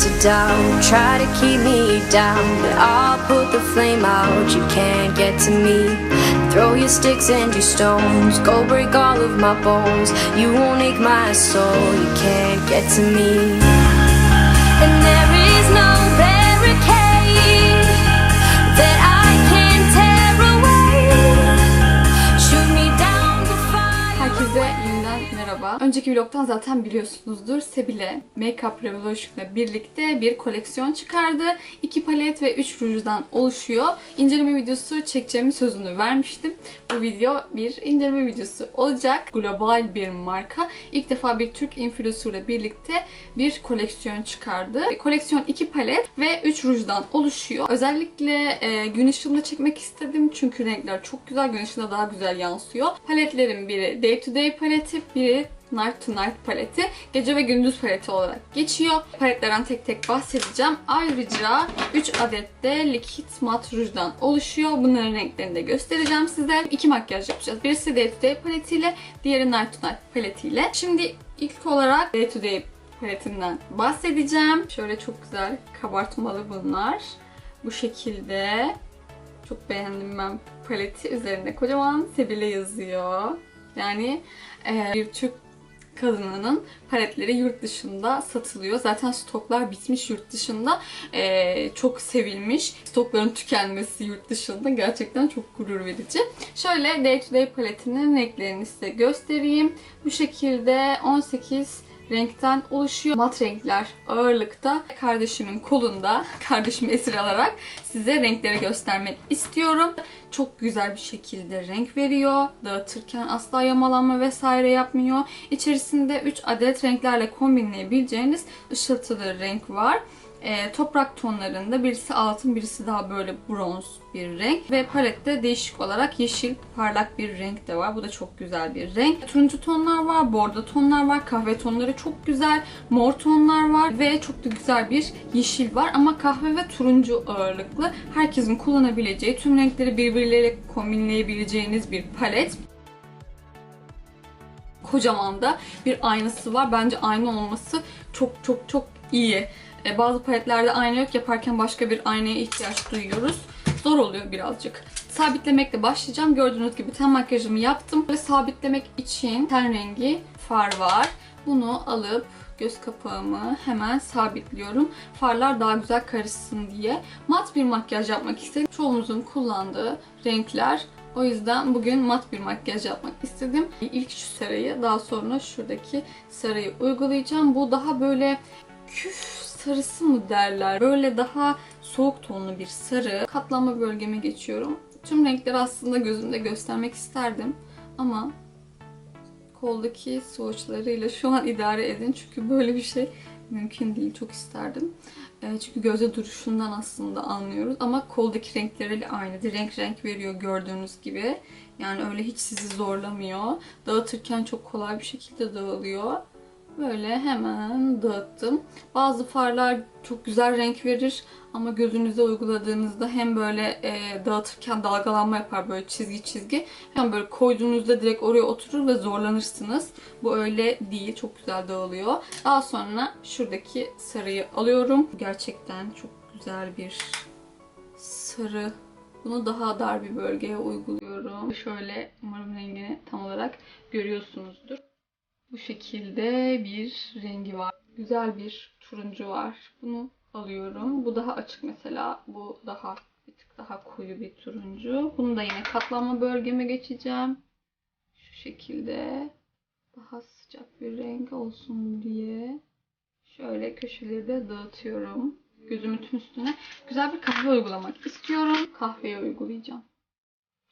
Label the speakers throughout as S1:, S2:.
S1: to doubt, try to keep me down. But I'll put the flame out, you can't get to me. Throw your sticks and your stones, go break all of my bones. You won't ache my soul, you can't get to me. And there
S2: Önceki vlogtan zaten biliyorsunuzdur. Sebile Makeup Revolution'la birlikte bir koleksiyon çıkardı. 2 palet ve 3 rujdan oluşuyor. İnceleme videosu çekeceğimi sözünü vermiştim. Bu video bir inceleme videosu olacak. Global bir marka. İlk defa bir Türk influencer'la birlikte bir koleksiyon çıkardı. Koleksiyon 2 palet ve 3 rujdan oluşuyor. Özellikle e, gün ışığında çekmek istedim çünkü renkler çok güzel. Gün ışığında daha güzel yansıyor. Paletlerin biri Day to Day paleti, biri Night to Night paleti. Gece ve gündüz paleti olarak geçiyor. Paletlerden tek tek bahsedeceğim. Ayrıca 3 adet de likit mat rujdan oluşuyor. Bunların renklerini de göstereceğim size. İki makyaj yapacağız. Birisi Day to Day paletiyle, diğeri Night to Night paletiyle. Şimdi ilk olarak Day to Day paletinden bahsedeceğim. Şöyle çok güzel kabartmalı bunlar. Bu şekilde. Çok beğendim ben paleti. Üzerinde kocaman Sebile yazıyor. Yani e, bir Türk kadınının paletleri yurt dışında satılıyor. Zaten stoklar bitmiş yurt dışında. E, çok sevilmiş. Stokların tükenmesi yurt dışında gerçekten çok gurur verici. Şöyle Day to Day paletinin renklerini size göstereyim. Bu şekilde 18 renkten oluşuyor. Mat renkler ağırlıkta. Kardeşimin kolunda, kardeşimi esir alarak size renkleri göstermek istiyorum. Çok güzel bir şekilde renk veriyor. Dağıtırken asla yamalanma vesaire yapmıyor. İçerisinde 3 adet renklerle kombinleyebileceğiniz ışıltılı renk var. E, toprak tonlarında birisi altın birisi daha böyle bronz bir renk ve palette değişik olarak yeşil parlak bir renk de var. Bu da çok güzel bir renk. Turuncu tonlar var, bordo tonlar var, kahve tonları çok güzel, mor tonlar var ve çok da güzel bir yeşil var ama kahve ve turuncu ağırlıklı. Herkesin kullanabileceği, tüm renkleri birbirleriyle kombinleyebileceğiniz bir palet kocaman da bir aynası var. Bence ayna olması çok çok çok iyi. E, bazı paletlerde ayna yok yaparken başka bir aynaya ihtiyaç duyuyoruz. Zor oluyor birazcık. Sabitlemekle başlayacağım. Gördüğünüz gibi ten makyajımı yaptım. Ve sabitlemek için ten rengi far var. Bunu alıp göz kapağımı hemen sabitliyorum. Farlar daha güzel karışsın diye. Mat bir makyaj yapmak istedim. Çoğumuzun kullandığı renkler. O yüzden bugün mat bir makyaj yapmak istedim. İlk şu sarıyı daha sonra şuradaki sarıyı uygulayacağım. Bu daha böyle küf sarısı mı derler? Böyle daha soğuk tonlu bir sarı. Katlanma bölgeme geçiyorum. Tüm renkleri aslında gözümde göstermek isterdim. Ama koldaki swatchlarıyla şu an idare edin. Çünkü böyle bir şey mümkün değil. Çok isterdim. E, Çünkü gözde duruşundan aslında anlıyoruz. Ama koldaki renkleriyle aynı. Renk renk veriyor gördüğünüz gibi. Yani öyle hiç sizi zorlamıyor. Dağıtırken çok kolay bir şekilde dağılıyor. Böyle hemen dağıttım. Bazı farlar çok güzel renk verir ama gözünüze uyguladığınızda hem böyle e, dağıtırken dalgalanma yapar böyle çizgi çizgi hem böyle koyduğunuzda direkt oraya oturur ve zorlanırsınız. Bu öyle değil. Çok güzel dağılıyor. Daha sonra şuradaki sarıyı alıyorum. Gerçekten çok güzel bir sarı. Bunu daha dar bir bölgeye uyguluyorum. Şöyle umarım rengini tam olarak görüyorsunuzdur. Bu şekilde bir rengi var. Güzel bir turuncu var. Bunu alıyorum. Bu daha açık mesela. Bu daha bir tık daha koyu bir turuncu. Bunu da yine katlanma bölgeme geçeceğim. Şu şekilde daha sıcak bir renk olsun diye. Şöyle köşeleri de dağıtıyorum. Gözümün tüm üstüne. Güzel bir kahve uygulamak istiyorum. Kahveyi uygulayacağım.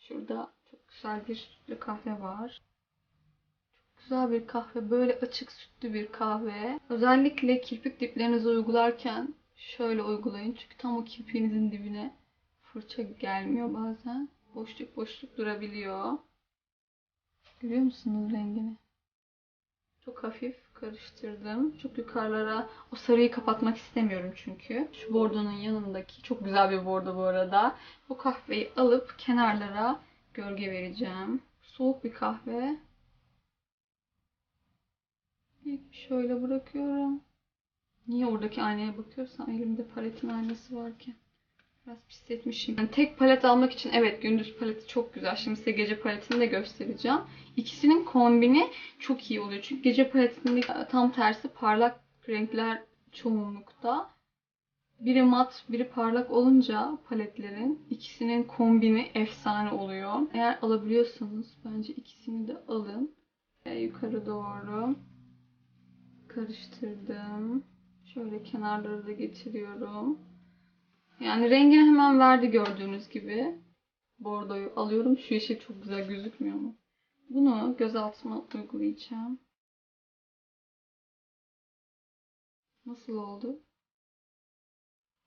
S2: Şurada çok güzel bir kahve var güzel bir kahve. Böyle açık sütlü bir kahve. Özellikle kirpik diplerinizi uygularken şöyle uygulayın. Çünkü tam o kirpiğinizin dibine fırça gelmiyor bazen. Boşluk boşluk durabiliyor. Görüyor musunuz rengini? Çok hafif karıştırdım. Çok yukarılara o sarıyı kapatmak istemiyorum çünkü. Şu bordonun yanındaki çok güzel bir bordo bu arada. Bu kahveyi alıp kenarlara gölge vereceğim. Soğuk bir kahve. Şöyle bırakıyorum. Niye oradaki aynaya bakıyorsam elimde paletin aynası varken. Biraz pisletmişim. Yani tek palet almak için evet gündüz paleti çok güzel. Şimdi size gece paletini de göstereceğim. İkisinin kombini çok iyi oluyor. Çünkü gece paletinde tam tersi parlak renkler çoğunlukta. Biri mat, biri parlak olunca paletlerin ikisinin kombini efsane oluyor. Eğer alabiliyorsanız bence ikisini de alın. Yukarı doğru karıştırdım. Şöyle kenarları da getiriyorum. Yani rengini hemen verdi gördüğünüz gibi. Bordoyu alıyorum. Şu yeşil çok güzel gözükmüyor mu? Bunu göz altıma uygulayacağım. Nasıl oldu?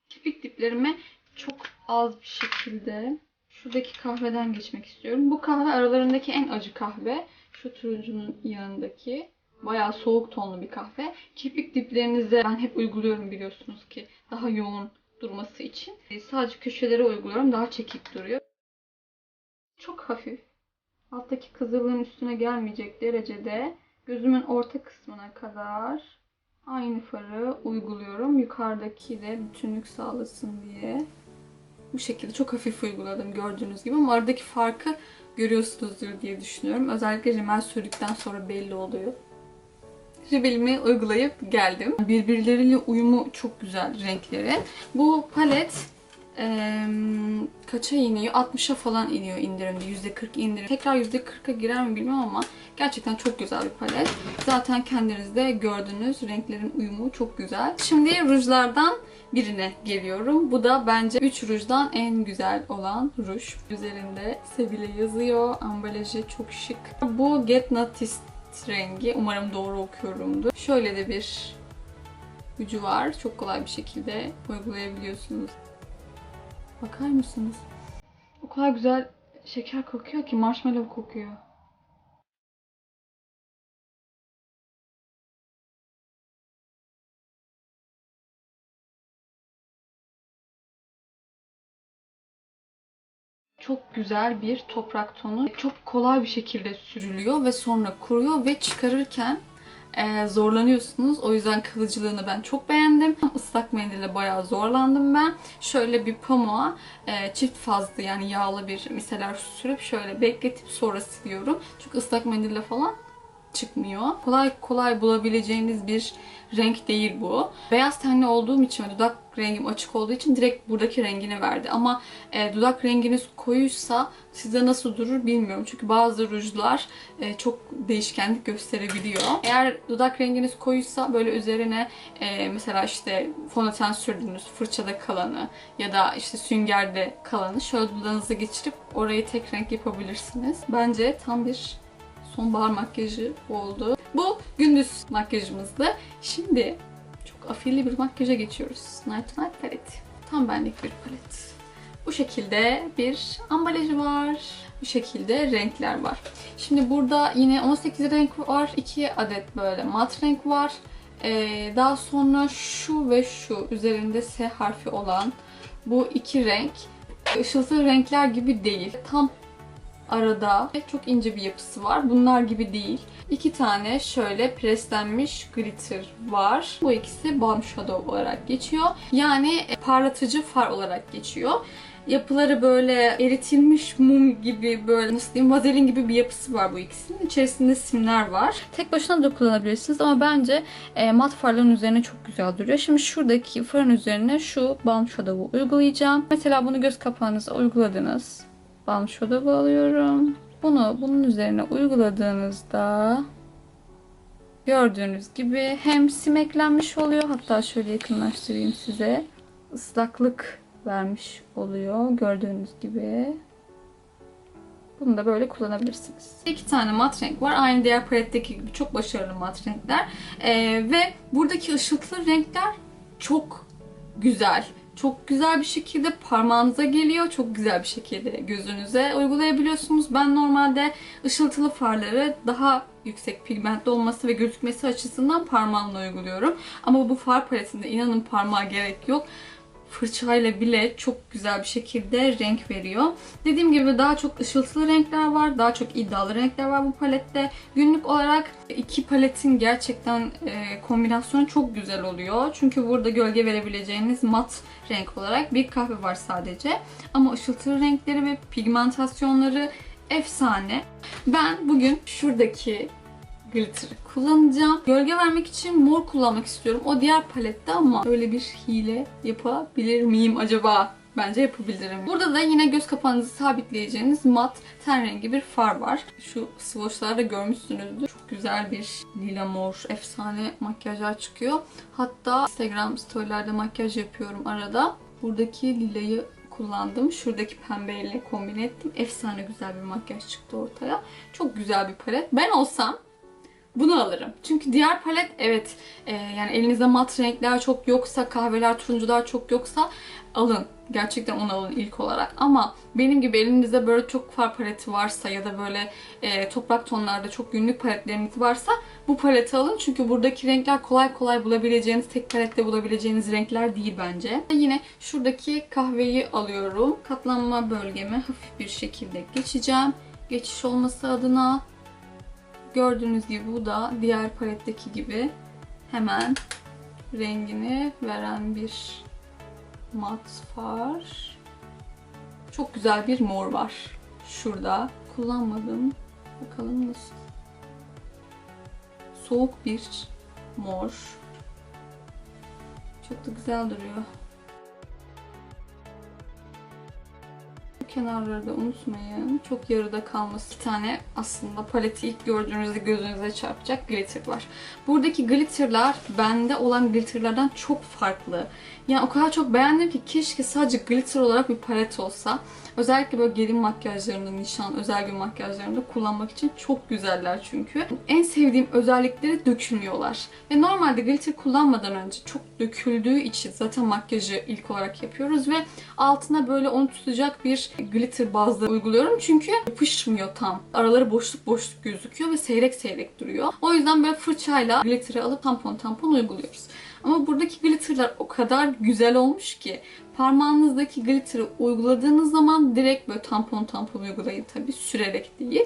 S2: Kirpik diplerime çok az bir şekilde şuradaki kahveden geçmek istiyorum. Bu kahve aralarındaki en acı kahve. Şu turuncunun yanındaki. Bayağı soğuk tonlu bir kahve. Kirpik diplerinize ben hep uyguluyorum biliyorsunuz ki daha yoğun durması için. E, Sadece köşelere uyguluyorum. Daha çekik duruyor. Çok hafif. Alttaki kızılığın üstüne gelmeyecek derecede gözümün orta kısmına kadar aynı farı uyguluyorum. Yukarıdaki de bütünlük sağlasın diye. Bu şekilde çok hafif uyguladım gördüğünüz gibi ama aradaki farkı görüyorsunuzdur diye düşünüyorum. Özellikle rimel sürdükten sonra belli oluyor. Rebelimi uygulayıp geldim. Birbirleriyle uyumu çok güzel renkleri. Bu palet eee, kaça iniyor? 60'a falan iniyor indirimde. %40 indirim. Tekrar %40'a girer mi bilmiyorum ama gerçekten çok güzel bir palet. Zaten kendiniz de gördünüz. Renklerin uyumu çok güzel. Şimdi rujlardan birine geliyorum. Bu da bence 3 rujdan en güzel olan ruj. Üzerinde Seville yazıyor. Ambalajı çok şık. Bu Get Noticed rengi. Umarım doğru okuyorumdur. Şöyle de bir ucu var. Çok kolay bir şekilde uygulayabiliyorsunuz. Bakar mısınız? O kadar güzel şeker kokuyor ki marshmallow kokuyor. Çok güzel bir toprak tonu. Çok kolay bir şekilde sürülüyor ve sonra kuruyor ve çıkarırken e, zorlanıyorsunuz. O yüzden kalıcılığını ben çok beğendim. Islak mendille bayağı zorlandım ben. Şöyle bir pamuğa e, çift fazlı yani yağlı bir miseler sürüp şöyle bekletip sonra siliyorum. Çünkü ıslak mendille falan çıkmıyor. Kolay kolay bulabileceğiniz bir renk değil bu. Beyaz tenli olduğum için dudak rengim açık olduğu için direkt buradaki rengini verdi. Ama e, dudak renginiz koyuysa size nasıl durur bilmiyorum. Çünkü bazı rujlar e, çok değişkenlik gösterebiliyor. Eğer dudak renginiz koyuysa böyle üzerine e, mesela işte fondöten sürdüğünüz fırçada kalanı ya da işte süngerde kalanı şöyle dudağınıza geçirip orayı tek renk yapabilirsiniz. Bence tam bir sonbahar makyajı oldu. Bu gündüz makyajımızdı. Şimdi çok afilli bir makyaja geçiyoruz. Night to Night paleti. Tam benlik bir palet. Bu şekilde bir ambalajı var. Bu şekilde renkler var. Şimdi burada yine 18 renk var. 2 adet böyle mat renk var. Ee, daha sonra şu ve şu üzerinde S harfi olan bu iki renk ışıltılı renkler gibi değil. Tam arada çok ince bir yapısı var. Bunlar gibi değil. İki tane şöyle preslenmiş glitter var. Bu ikisi balm shadow olarak geçiyor. Yani e, parlatıcı far olarak geçiyor. Yapıları böyle eritilmiş mum gibi böyle nasıl diyeyim vazelin gibi bir yapısı var bu ikisinin. İçerisinde simler var. Tek başına da kullanabilirsiniz ama bence e, mat farların üzerine çok güzel duruyor. Şimdi şuradaki farın üzerine şu balm shadow'u uygulayacağım. Mesela bunu göz kapağınıza uyguladınız. Balm shadow'u alıyorum. Bunu bunun üzerine uyguladığınızda gördüğünüz gibi hem simeklenmiş oluyor hatta şöyle yakınlaştırayım size. ıslaklık vermiş oluyor gördüğünüz gibi. Bunu da böyle kullanabilirsiniz. İki tane mat renk var. Aynı diğer paletteki gibi çok başarılı mat renkler. Ee, ve buradaki ışıltılı renkler çok güzel. Çok güzel bir şekilde parmağınıza geliyor. Çok güzel bir şekilde gözünüze uygulayabiliyorsunuz. Ben normalde ışıltılı farları daha yüksek pigmentli olması ve gözükmesi açısından parmağımla uyguluyorum. Ama bu far paletinde inanın parmağa gerek yok. Fırçayla bile çok güzel bir şekilde renk veriyor. Dediğim gibi daha çok ışıltılı renkler var. Daha çok iddialı renkler var bu palette. Günlük olarak iki paletin gerçekten e, kombinasyonu çok güzel oluyor. Çünkü burada gölge verebileceğiniz mat renk olarak bir kahve var sadece. Ama ışıltılı renkleri ve pigmentasyonları efsane. Ben bugün şuradaki glitter'ı kullanacağım. Gölge vermek için mor kullanmak istiyorum. O diğer palette ama öyle bir hile yapabilir miyim acaba? Bence yapabilirim. Burada da yine göz kapağınızı sabitleyeceğiniz mat ten rengi bir far var. Şu swatchlarda görmüşsünüzdür. Çok güzel bir lila mor efsane makyajlar çıkıyor. Hatta Instagram storylerde makyaj yapıyorum arada. Buradaki lilayı kullandım. Şuradaki pembeyle kombin ettim. Efsane güzel bir makyaj çıktı ortaya. Çok güzel bir palet. Ben olsam bunu alırım. Çünkü diğer palet evet e, yani elinizde mat renkler çok yoksa, kahveler, turuncular çok yoksa alın. Gerçekten onu alın ilk olarak. Ama benim gibi elinizde böyle çok far paleti varsa ya da böyle e, toprak tonlarda çok günlük paletleriniz varsa bu paleti alın. Çünkü buradaki renkler kolay kolay bulabileceğiniz, tek palette bulabileceğiniz renkler değil bence. Yine şuradaki kahveyi alıyorum. Katlanma bölgeme hafif bir şekilde geçeceğim. Geçiş olması adına Gördüğünüz gibi bu da diğer paletteki gibi hemen rengini veren bir mat far. Çok güzel bir mor var. Şurada. Kullanmadım. Bakalım nasıl. Soğuk bir mor. Çok da güzel duruyor. Kenarları da unutmayın. Çok yarıda kalması. İki tane aslında paleti ilk gördüğünüzde gözünüze çarpacak glitter var. Buradaki glitterlar bende olan glitterlardan çok farklı. Yani o kadar çok beğendim ki keşke sadece glitter olarak bir palet olsa. Özellikle böyle gelin makyajlarında, nişan, özel gün makyajlarında kullanmak için çok güzeller çünkü. En sevdiğim özellikleri dökülmüyorlar. Ve normalde glitter kullanmadan önce çok döküldüğü için zaten makyajı ilk olarak yapıyoruz ve altına böyle onu tutacak bir glitter bazlı uyguluyorum. Çünkü yapışmıyor tam. Araları boşluk boşluk gözüküyor ve seyrek seyrek duruyor. O yüzden böyle fırçayla glitter'ı alıp tampon tampon uyguluyoruz. Ama buradaki glitterlar o kadar güzel olmuş ki parmağınızdaki glitter'ı uyguladığınız zaman direkt böyle tampon tampon uygulayın tabii sürerek değil.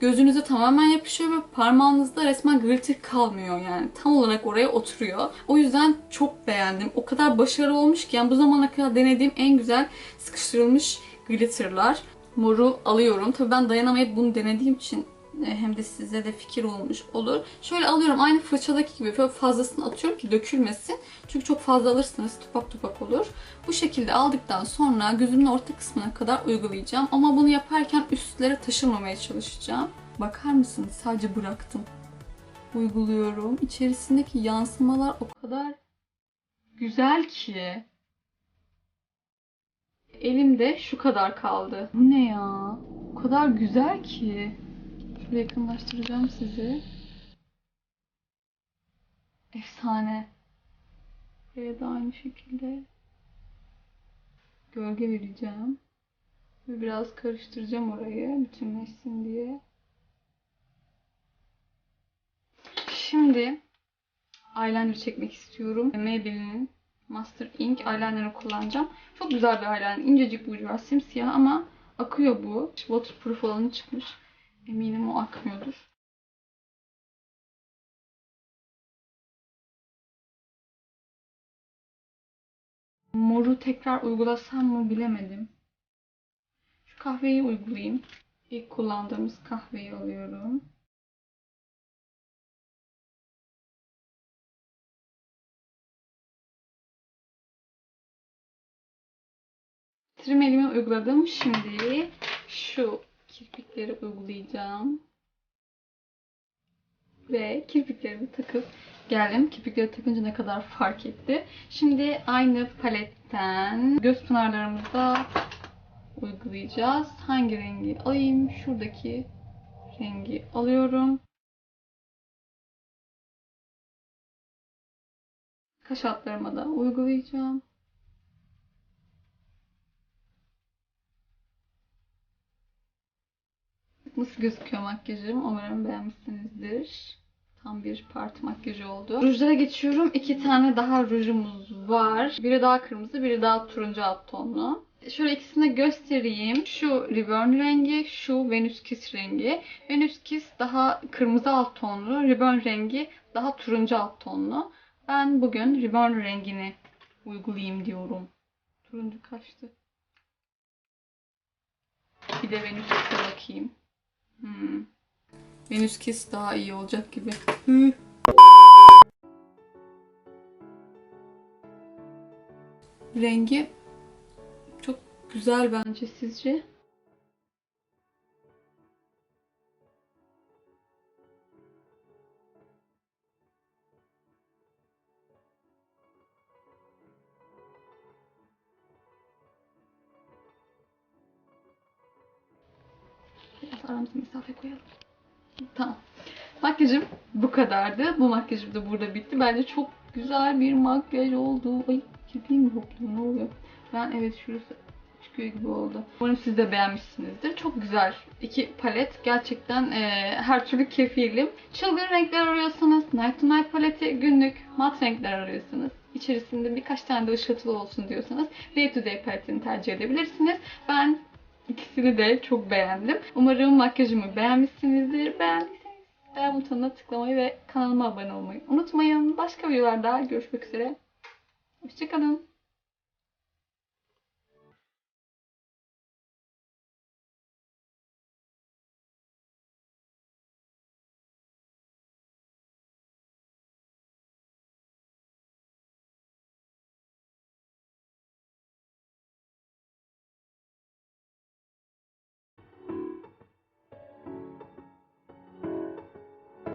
S2: Gözünüze tamamen yapışıyor ve parmağınızda resmen glitter kalmıyor yani. Tam olarak oraya oturuyor. O yüzden çok beğendim. O kadar başarılı olmuş ki yani bu zamana kadar denediğim en güzel sıkıştırılmış glitterlar. Moru alıyorum. Tabii ben dayanamayıp bunu denediğim için hem de size de fikir olmuş olur. Şöyle alıyorum aynı fırçadaki gibi böyle fazlasını atıyorum ki dökülmesin. Çünkü çok fazla alırsanız tupak tupak olur. Bu şekilde aldıktan sonra gözümün orta kısmına kadar uygulayacağım. Ama bunu yaparken üstlere taşımamaya çalışacağım. Bakar mısınız? Sadece bıraktım. Uyguluyorum. İçerisindeki yansımalar o kadar güzel ki. Elimde şu kadar kaldı. Bu ne ya? O kadar güzel ki. Şöyle yakınlaştıracağım sizi. Efsane. Buraya da aynı şekilde gölge vereceğim. Ve biraz karıştıracağım orayı bütünleşsin diye. Şimdi eyeliner çekmek istiyorum. Maybelline'in Master Ink eyeliner'ı kullanacağım. Çok güzel bir eyeliner. İncecik bir ucu var. Simsiyah ama akıyor bu. Waterproof olanı çıkmış. Eminim o akmıyordur. Moru tekrar uygulasam mı bilemedim. Şu kahveyi uygulayayım. İlk kullandığımız kahveyi alıyorum. Trim elime uyguladım. Şimdi şu kirpikleri uygulayacağım. Ve kirpiklerimi takıp geldim. Kirpikleri takınca ne kadar fark etti. Şimdi aynı paletten göz pınarlarımıza uygulayacağız. Hangi rengi alayım? Şuradaki rengi alıyorum. Kaş altlarıma da uygulayacağım. Nasıl gözüküyor makyajım? Umarım beğenmişsinizdir. Tam bir parti makyajı oldu. Rujlara geçiyorum. İki tane daha rujumuz var. Biri daha kırmızı, biri daha turuncu alt tonlu. Şöyle ikisini de göstereyim. Şu Reborn rengi, şu Venus Kiss rengi. Venus Kiss daha kırmızı alt tonlu, Reborn rengi daha turuncu alt tonlu. Ben bugün Reborn rengini uygulayayım diyorum. Turuncu kaçtı. Bir de Venus Kiss'e bakayım. Hmm. Venus Kiss daha iyi olacak gibi. Hı. Rengi çok güzel bence sizce? Mesafe koyalım. Tamam. Makyajım bu kadardı. Bu makyajım da burada bitti. Bence çok güzel bir makyaj oldu. Ay kirpiğim mi hopluyor? Ne oluyor? Ben evet şurası çıkıyor gibi oldu. Umarım siz de beğenmişsinizdir. Çok güzel iki palet. Gerçekten eee, her türlü kefilim. Çılgın renkler arıyorsanız Night to Night paleti günlük mat renkler arıyorsanız içerisinde birkaç tane de ışıltılı olsun diyorsanız Day to Day paletini tercih edebilirsiniz. Ben İkisini de çok beğendim. Umarım makyajımı beğenmişsinizdir. Beğendiyseniz beğen butonuna tıklamayı ve kanalıma abone olmayı unutmayın. Başka videolarda görüşmek üzere. Hoşçakalın.